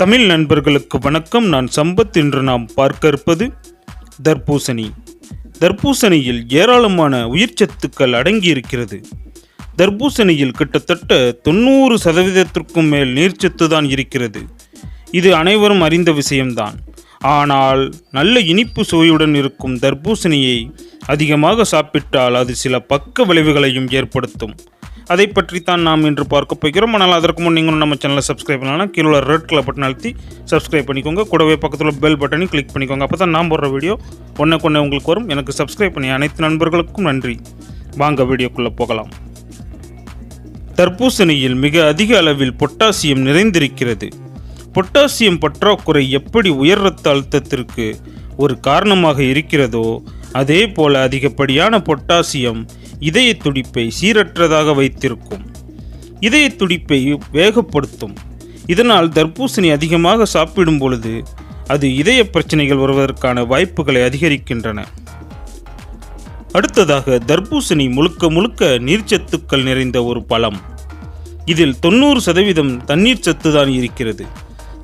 தமிழ் நண்பர்களுக்கு வணக்கம். நான் சம்பத் என்று நாம் பார்க்க இருப்பது தர்பூசணி. தர்பூசணியில் ஏராளமான உயிர்ச்சத்துக்கள் அடங்கியிருக்கிறது. தர்பூசணியில் கிட்டத்தட்ட தொண்ணூறு சதவீதத்திற்கும் மேல் நீர்ச்சத்து தான் இருக்கிறது. இது அனைவரும் அறிந்த விஷயம்தான். ஆனால் நல்ல இனிப்பு சுவையுடன் இருக்கும் தர்பூசணியை அதிகமாக சாப்பிட்டால் அது சில பக்க விளைவுகளையும் ஏற்படுத்தும். அதை பற்றி தான் நாம் இன்று பார்க்க போகிறோம். ஆனால் அதற்கு முன் நீங்களும் நம்ம சேனலை சப்ஸ்கிரைப் பண்ணலாம் கீழே உள்ள ரெட் கலர் பட்டன் அழுத்தி சப்ஸ்கிரைப் பண்ணிக்கோங்க. கூடவே பக்கத்தில் பெல் பட்டனையும் கிளிக் பண்ணிக்கோங்க. அப்போ தான் நான் போடுற வீடியோ ஒன்றுக்கு ஒன்று உங்களுக்கு வரும். எனக்கு சப்ஸ்கிரைப் பண்ணி அனைத்து நண்பர்களுக்கும் நன்றி. வாங்க வீடியோக்குள்ளே போகலாம். தர்பூசணியில் மிக அதிக அளவில் பொட்டாசியம் நிறைந்திருக்கிறது. பொட்டாசியம் பற்றாக்குறை எப்படி உயர் இரத்த அழுத்தத்திற்கு ஒரு காரணமாக இருக்கிறதோ அதே போல அதிகப்படியான பொட்டாசியம் இதய துடிப்பை சீரற்றதாக வைத்திருக்கும். இதய துடிப்பை வேகப்படுத்தும். இதனால் தர்பூசணி அதிகமாக சாப்பிடும் பொழுது அது இதய பிரச்சனைகள் வருவதற்கான வாய்ப்புகளை அதிகரிக்கின்றன. அடுத்ததாக தர்பூசணி முழுக்க முழுக்க நீர்ச்சத்துக்கள் நிறைந்த ஒரு பழம். இதில் தொண்ணூறு சதவீதம் தண்ணீர் சத்து தான் இருக்கிறது.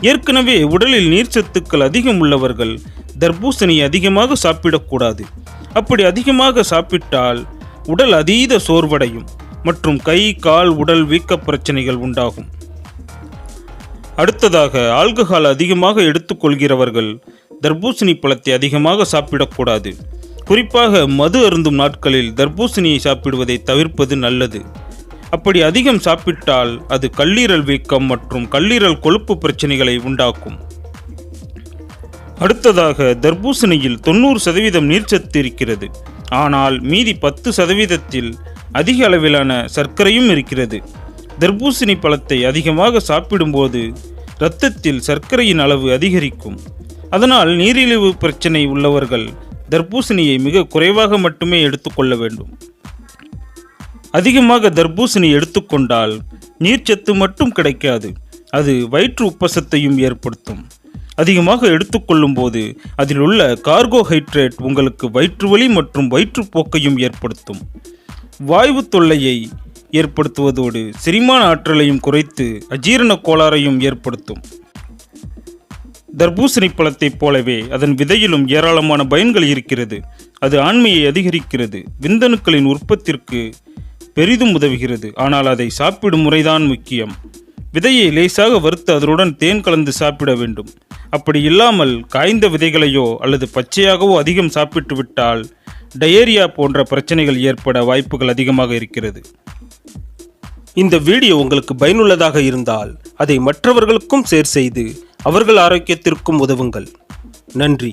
ஏற்கனவே உடலில் நீர்ச்சத்துக்கள் அதிகம் உள்ளவர்கள் தர்பூசணி அதிகமாக சாப்பிடக்கூடாது. அப்படி அதிகமாக சாப்பிட்டால் உடல் அதீத சோர்வடையும் மற்றும் கை கால் உடல் வீக்க பிரச்சனைகள் உண்டாகும். அடுத்ததாக ஆல்கஹால் அதிகமாக எடுத்துக்கொள்கிறவர்கள் தர்பூசணி பழத்தை அதிகமாக சாப்பிடக்கூடாது. குறிப்பாக மது அருந்தும் நாட்களில் தர்பூசணியை சாப்பிடுவதை தவிர்ப்பது நல்லது. அப்படி அதிகம் சாப்பிட்டால் அது கல்லீரல் வீக்கம் மற்றும் கல்லீரல் கொழுப்பு பிரச்சனைகளை உண்டாக்கும். அடுத்ததாக தர்பூசணியில் தொண்ணூறு சதவீதம் நீர்ச்சத்து இருக்கிறது. ஆனால் மீதி பத்து சதவீதத்தில் அதிக அளவிலான சர்க்கரையும் இருக்கிறது. தர்பூசணி பழத்தை அதிகமாக சாப்பிடும்போது இரத்தத்தில் சர்க்கரையின் அளவு அதிகரிக்கும். அதனால் நீரிழிவு பிரச்சனை உள்ளவர்கள் தர்பூசணியை மிக குறைவாக மட்டுமே எடுத்துக்கொள்ள வேண்டும். அதிகமாக தர்பூசணி எடுத்துக்கொண்டால் நீர்ச்சத்து மட்டும் கிடைக்காது. அது வயிற்று உப்பசத்தையும் ஏற்படுத்தும். அதிகமாக எடுத்துக்கொள்ளும் போது அதில் உள்ள கார்போஹைட்ரேட் உங்களுக்கு வயிற்றுவலி மற்றும் வயிற்றுப்போக்கையும் ஏற்படுத்தும். வாய்வு தொல்லையை ஏற்படுத்துவதோடு செரிமான ஆற்றலையும் குறைத்து அஜீரண கோளாறையும் ஏற்படுத்தும். தர்பூசணி பழத்தைப் போலவே அதன் விதையிலும் ஏராளமான பயன்கள் இருக்கிறது. அது ஆண்மையை அதிகரிக்கிறது. விந்தணுக்களின் உற்பத்திற்கு பெரிதும் உதவுகிறது. ஆனால் அதை சாப்பிடும் முறைதான் முக்கியம். விதையை லேசாக வறுத்து அதனுடன் தேன் கலந்து சாப்பிட வேண்டும். அப்படி இல்லாமல் காய்ந்த விதைகளையோ அல்லது பச்சையாகவோ அதிகம் சாப்பிட்டு விட்டால் டயேரியா போன்ற பிரச்சனைகள் ஏற்பட வாய்ப்புகள் அதிகமாக இருக்கிறது. இந்த வீடியோ உங்களுக்கு பயனுள்ளதாக இருந்தால் அதை மற்றவர்களுக்கும் ஷேர் செய்து அவர்கள் ஆரோக்கியத்திற்கும் உதவுங்கள். நன்றி.